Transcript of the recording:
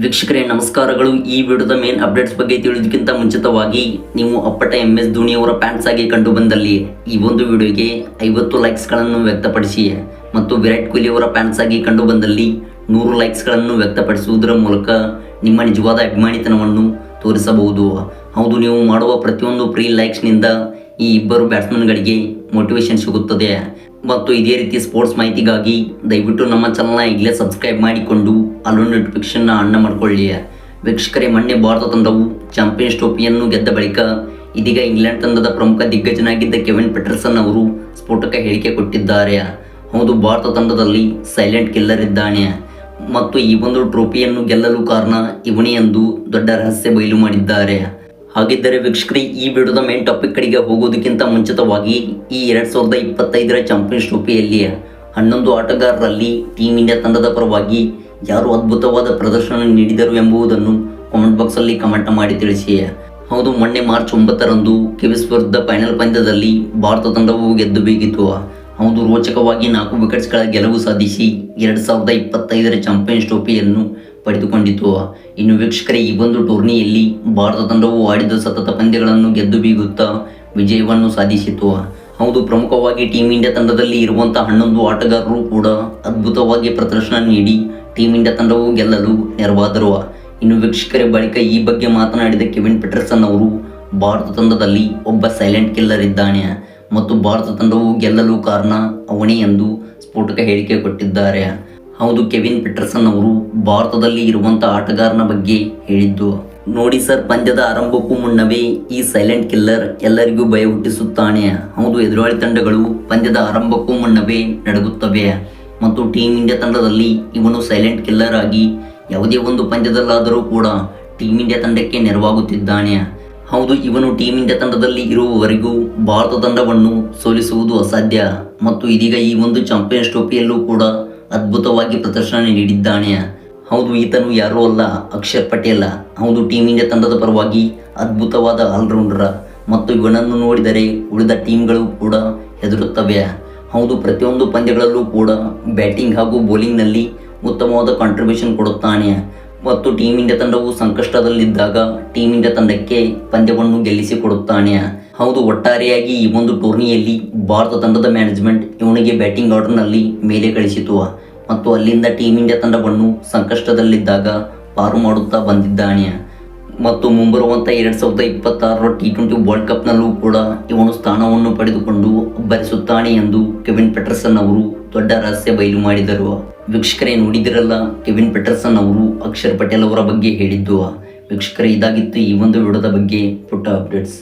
ವೀಕ್ಷಕರೇ, ನಮಸ್ಕಾರಗಳು. ಈ ವಿಡಿಯೋದ ಮೇನ್ ಅಪ್ಡೇಟ್ಸ್ ಬಗ್ಗೆ ತಿಳಿಯೋದಕ್ಕಿಂತ ಮುಂಚಿತವಾಗಿ ನೀವು ಅಪ್ಪಟ ಎಂ ಎಸ್ ಧೋನಿಯವರ ಫ್ಯಾನ್ಸ್ ಆಗಿ ಕಂಡು ಬಂದಲ್ಲಿ ಈ ಒಂದು ವಿಡಿಯೋಗೆ ಐವತ್ತು ಲೈಕ್ಸ್ಗಳನ್ನು ವ್ಯಕ್ತಪಡಿಸಿ ಮತ್ತು ವಿರಾಟ್ ಕೊಹ್ಲಿ ಅವರ ಫ್ಯಾನ್ಸ್ ಆಗಿ ಕಂಡು ಬಂದಲ್ಲಿ ನೂರು ಲೈಕ್ಸ್ಗಳನ್ನು ವ್ಯಕ್ತಪಡಿಸುವುದರ ಮೂಲಕ ನಿಮ್ಮ ನಿಜವಾದ ಅಭಿಮಾನಿತನವನ್ನು ತೋರಿಸಬಹುದು. ಹೌದು, ನೀವು ಮಾಡುವ ಪ್ರತಿಯೊಂದು ಪ್ರೀ ಲೈಕ್ಸ್ನಿಂದ ಈ ಇಬ್ಬರು ಬ್ಯಾಟ್ಸ್ಮನ್ಗಳಿಗೆ ಮೋಟಿವೇಶನ್ ಸಿಗುತ್ತದೆ. ಮತ್ತು ಇದೇ ರೀತಿ ಸ್ಪೋರ್ಟ್ಸ್ ಮಾಹಿತಿಗಾಗಿ ದಯವಿಟ್ಟು ನಮ್ಮ ಚಾನಲ್ನ ಈಗಲೇ ಸಬ್ಸ್ಕ್ರೈಬ್ ಮಾಡಿಕೊಂಡು ಅಲ್ಲೂ ನೋಟಿಫಿಕೇಷನ್ನ ಅಣ್ಣ ಮಾಡಿಕೊಳ್ಳಿ. ವೀಕ್ಷಕರೇ, ಮೊನ್ನೆ ಭಾರತ ತಂಡವು ಚಾಂಪಿಯನ್ಸ್ ಟ್ರೋಫಿಯನ್ನು ಗೆದ್ದ ಬಳಿಕ ಇದೀಗ ಇಂಗ್ಲೆಂಡ್ ತಂಡದ ಪ್ರಮುಖ ದಿಗ್ಗಜನಾಗಿದ್ದ ಕೆವಿನ್ ಪೆಟರ್ಸನ್ ಅವರು ಸ್ಫೋಟಕ ಹೇಳಿಕೆ ಕೊಟ್ಟಿದ್ದಾರೆ. ಹೌದು, ಭಾರತ ತಂಡದಲ್ಲಿ ಸೈಲೆಂಟ್ ಕಿಲ್ಲರ್ ಇದ್ದಾನೆ. ಮತ್ತು ಈ ಒಂದು ಟ್ರೋಫಿಯನ್ನು ಗೆಲ್ಲಲು ಕಾರಣ ಇವನೇ ಎಂದು ದೊಡ್ಡ ರಹಸ್ಯ ಬಯಲು ಮಾಡಿದ್ದಾರೆ. ಹಾಗಿದ್ದರೆ ವೀಕ್ಷಕರಿ, ಈ ವಿಡಿಯೋದ ಮೇನ್ ಟಾಪಿಕ್ ಕಡೆಗೆ ಹೋಗೋದಕ್ಕಿಂತ ಮುಂಚಿತವಾಗಿ ಈ ಎರಡ್ ಸಾವಿರದ ಇಪ್ಪತ್ತೈದರ ಚಾಂಪಿಯನ್ಸ್ ಟ್ರೋಫಿಯಲ್ಲಿ ಹನ್ನೊಂದು ಆಟಗಾರರಲ್ಲಿ ಟೀಮ್ ಇಂಡಿಯಾ ತಂಡದ ಪರವಾಗಿ ಯಾರು ಅದ್ಭುತವಾದ ಪ್ರದರ್ಶನ ನೀಡಿದರು ಎಂಬುದನ್ನು ಕಾಮೆಂಟ್ ಬಾಕ್ಸಲ್ಲಿ ಕಮೆಂಟ್ ಮಾಡಿ ತಿಳಿಸಿ. ಹೌದು, ಮೊನ್ನೆ ಮಾರ್ಚ್ ಒಂಬತ್ತರಂದು ಕಿವಿಸ್ ವಿರುದ್ಧ ಫೈನಲ್ ಪಂದ್ಯದಲ್ಲಿ ಭಾರತ ತಂಡವು ಗೆದ್ದು ಬೀಗಿತು. ಹೌದು, ರೋಚಕವಾಗಿ ನಾಲ್ಕು ವಿಕೆಟ್ಸ್ಗಳ ಗೆಲುವು ಸಾಧಿಸಿ ಎರಡು ಸಾವಿರದ ಇಪ್ಪತ್ತೈದರ ಚಾಂಪಿಯನ್ಸ್ ಟ್ರೋಫಿಯನ್ನು ಪಡೆದುಕೊಂಡಿತು. ಇನ್ನು ವೀಕ್ಷಕರೇ, ಈ ಒಂದು ಟೂರ್ನಿಯಲ್ಲಿ ಭಾರತ ತಂಡವು ಆಡಿದ ಸತತ ಪಂದ್ಯಗಳನ್ನು ಗೆದ್ದು ಬೀಗುತ್ತಾ ವಿಜಯವನ್ನು ಸಾಧಿಸಿತು. ಹೌದು, ಪ್ರಮುಖವಾಗಿ ಟೀಮ್ ಇಂಡಿಯಾ ತಂಡದಲ್ಲಿ ಇರುವಂತಹ ಹನ್ನೊಂದು ಆಟಗಾರರು ಕೂಡ ಅದ್ಭುತವಾಗಿ ಪ್ರದರ್ಶನ ನೀಡಿ ಟೀಮ್ ಇಂಡಿಯಾ ತಂಡವು ಗೆಲ್ಲಲು ನೆರವಾದರು. ಇನ್ನು ವೀಕ್ಷಕರೇ, ಬಳಿಕ ಈ ಬಗ್ಗೆ ಮಾತನಾಡಿದ ಕೆವಿನ್ ಪೆಟರ್ಸನ್ ಅವರು, ಭಾರತ ತಂಡದಲ್ಲಿ ಒಬ್ಬ ಸೈಲೆಂಟ್ ಕಿಲ್ಲರ್ ಇದ್ದಾನೆ ಮತ್ತು ಭಾರತ ತಂಡವು ಗೆಲ್ಲಲು ಕಾರಣ ಅವನೇ ಎಂದು ಸ್ಫೋಟಕ ಹೇಳಿಕೆ ಕೊಟ್ಟಿದ್ದಾರೆ. ಹೌದು, ಕೆವಿನ್ ಪಿಟರ್ಸನ್ ಅವರು ಭಾರತದಲ್ಲಿ ಇರುವಂತಹ ಆಟಗಾರನ ಬಗ್ಗೆ ಹೇಳಿದ್ದು. ನೋಡಿ ಸರ್, ಪಂದ್ಯದ ಆರಂಭಕ್ಕೂ ಮುನ್ನವೇ ಈ ಸೈಲೆಂಟ್ ಕಿಲ್ಲರ್ ಎಲ್ಲರಿಗೂ ಭಯ ಹುಟ್ಟಿಸುತ್ತಾನೆ. ಹೌದು, ಎದುರಾಳಿ ತಂಡಗಳು ಪಂದ್ಯದ ಆರಂಭಕ್ಕೂ ಮುನ್ನವೇ ನಡಗುತ್ತವೆ. ಮತ್ತು ಟೀಮ್ ಇಂಡಿಯಾ ತಂಡದಲ್ಲಿ ಇವನು ಸೈಲೆಂಟ್ ಕಿಲ್ಲರ್ ಆಗಿ ಯಾವುದೇ ಒಂದು ಪಂದ್ಯದಲ್ಲಾದರೂ ಕೂಡ ಟೀಮ್ ಇಂಡಿಯಾ ತಂಡಕ್ಕೆ ನೆರವಾಗುತ್ತಿದ್ದಾನೆ. ಹೌದು, ಇವನು ಟೀಮ್ ಇಂಡಿಯಾ ತಂಡದಲ್ಲಿ ಇರುವವರೆಗೂ ಭಾರತ ತಂಡವನ್ನು ಸೋಲಿಸುವುದು ಅಸಾಧ್ಯ. ಮತ್ತು ಇದೀಗ ಈ ಒಂದು ಚಾಂಪಿಯನ್ಸ್ ಟ್ರೋಫಿಯಲ್ಲೂ ಕೂಡ ಅದ್ಭುತವಾಗಿ ಪ್ರದರ್ಶನ ನೀಡಿದ್ದಾನೆ. ಹೌದು, ಈತನು ಯಾರೂ ಅಲ್ಲ, ಅಕ್ಷರ್ ಪಟೇಲ. ಹೌದು ಟೀಮ್ ಇಂಡಿಯಾ ತಂಡದ ಪರವಾಗಿ ಅದ್ಭುತವಾದ ಆಲ್ರೌಂಡರ್ ಮತ್ತು ಇವನನ್ನು ನೋಡಿದರೆ ಉಳಿದ ಟೀಮ್ಗಳು ಕೂಡ ಹೆದರುತ್ತವೆ. ಹೌದು, ಪ್ರತಿಯೊಂದು ಪಂದ್ಯಗಳಲ್ಲೂ ಕೂಡ ಬ್ಯಾಟಿಂಗ್ ಹಾಗೂ ಬೌಲಿಂಗ್ನಲ್ಲಿ ಉತ್ತಮವಾದ ಕಾಂಟ್ರಿಬ್ಯೂಷನ್ ಕೊಡುತ್ತಾನೆ. ಮತ್ತು ಟೀಮ್ ಇಂಡಿಯಾ ತಂಡವು ಸಂಕಷ್ಟದಲ್ಲಿದ್ದಾಗ ಟೀಮ್ ಇಂಡಿಯಾ ತಂಡಕ್ಕೆ ಪಂದ್ಯವನ್ನು ಗೆಲ್ಲಿಸಿಕೊಡುತ್ತಾನೆ ಹೌದು, ಒಟ್ಟಾರೆಯಾಗಿ ಈ ಒಂದು ಟೂರ್ನಿಯಲ್ಲಿ ಭಾರತ ತಂಡದ ಮ್ಯಾನೇಜ್ಮೆಂಟ್ ಇವನಿಗೆ ಬ್ಯಾಟಿಂಗ್ ಆರ್ಡರ್ನಲ್ಲಿ ಮೇಲೆ ಕಳಿಸಿತು. ಮತ್ತು ಅಲ್ಲಿಂದ ಟೀಮ್ ಇಂಡಿಯಾ ತಂಡವನ್ನು ಸಂಕಷ್ಟದಲ್ಲಿದ್ದಾಗ ಪಾರು ಮಾಡುತ್ತಾ ಬಂದಿದ್ದಾನೆ ಮತ್ತು ಮುಂಬರುವಂಥ ಎರಡು ಸಾವಿರದ ಇಪ್ಪತ್ತಾರರ ಟಿ ಟ್ವೆಂಟಿ ವರ್ಲ್ಡ್ ಕಪ್ನಲ್ಲೂ ಕೂಡ ಇವನು ಸ್ಥಾನವನ್ನು ಪಡೆದುಕೊಂಡು ಅಬ್ಬರಿಸುತ್ತಾನೆ ಎಂದು ಕೆವಿನ್ ಪೆಟರ್ಸನ್ ಅವರು ದೊಡ್ಡ ರಹಸ್ಯ ಬಯಲು ಮಾಡಿದರು. ವೀಕ್ಷಕರೇ, ನೋಡಿದಿರಲ್ಲ, ಕೆವಿನ್ ಪೆಟರ್ಸನ್ ಅವರು ಅಕ್ಷರ್ ಪಟೇಲ್ ಅವರ ಬಗ್ಗೆ ಹೇಳಿದ್ದು. ವೀಕ್ಷಕರೇ, ಇದಾಗಿತ್ತು ಈ ಒಂದು ವಿಡದ ಬಗ್ಗೆ ಪುಟ್ಟ ಅಪ್ಡೇಟ್ಸ್.